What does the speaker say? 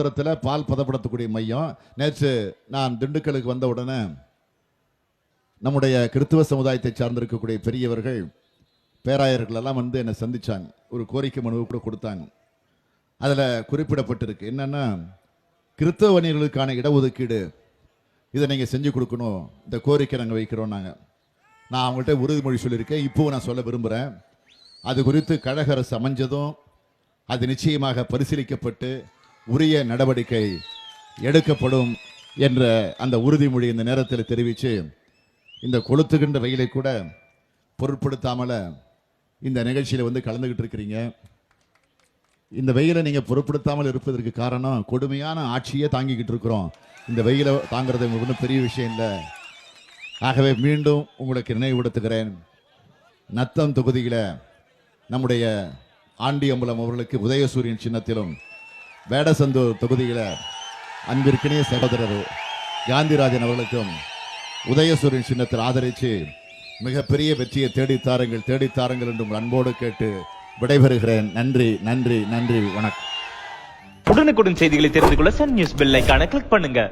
சமுத்திரத்தில் பால் பதப்படுத்தக்கூடிய மையம். நேற்று நான் திண்டுக்கலுக்கு வந்த உடனே நம்முடைய கிறித்துவ சமுதாயத்தை சார்ந்திருக்கக்கூடிய பெரியவர்கள் பேராயர்கள் எல்லாம் வந்து என்னை சந்தித்தாங்க ஒரு கோரிக்கை மனு கூட கொடுத்தாங்க. அதில் குறிப்பிடப்பட்டிருக்கு. என்னென்னா கிறித்தவ வணிகர்களுக்கான இடஒதுக்கீடு இதை நீங்கள் செஞ்சு கொடுக்கணும். இந்த கோரிக்கை நாங்கள் வைக்கிறோம் நாங்கள் நான் அவங்கள்ட்ட உறுதிமொழி சொல்லியிருக்கேன். இப்போவும் நான் சொல்ல விரும்புகிறேன் அது குறித்து கழக அரசு அமைஞ்சதும் அது நிச்சயமாக பரிசீலிக்கப்பட்டு உரிய நடவடிக்கை எடுக்கப்படும் என்ற அந்த உறுதிமொழி இந்த நேரத்தில் தெரிவித்து இந்த கொளுத்துகின்ற வெயிலை கூட பொருட்படுத்தாமல் இந்த நிகழ்ச்சியில் வந்து கலந்துக்கிட்டு இருக்கிறீங்க. இந்த வெயிலை நீங்கள் பொருட்படுத்தாமல் இருப்பதற்கு காரணம் கொடுமையான ஆட்சியே தாங்கிக்கிட்டு இருக்கிறோம். இந்த வெயிலை தாங்கிறது உங்களுக்கு ஒன்றும் பெரிய விஷயம் இல்லை. ஆகவே மீண்டும் உங்களுக்கு நினைவுபடுத்துகிறேன். நத்தம் தொகுதியில் நம்முடைய ஆண்டியம்பலம் அவர்களுக்கு உதயசூரியன் சின்னத்திலும் வேடசந்தூர் தொகுதியில் அன்பிற்கினிய சகோதரர் காந்திராஜன் அவர்களுக்கும் உதயசூரியன் சின்னத்தில் ஆதரித்து மிகப்பெரிய வெற்றியை தேடித்தாருங்கள் தேடித்தாருங்கள் என்று உங்கள் அன்போடு கேட்டு விடைபெறுகிறேன். நன்றி நன்றி நன்றி வணக்கம். உடனுக்குடன் செய்திகளை தெரிந்து கொள்ள சன் நியூஸ் பெல்லைக்கான கிளிக் பண்ணுங்க.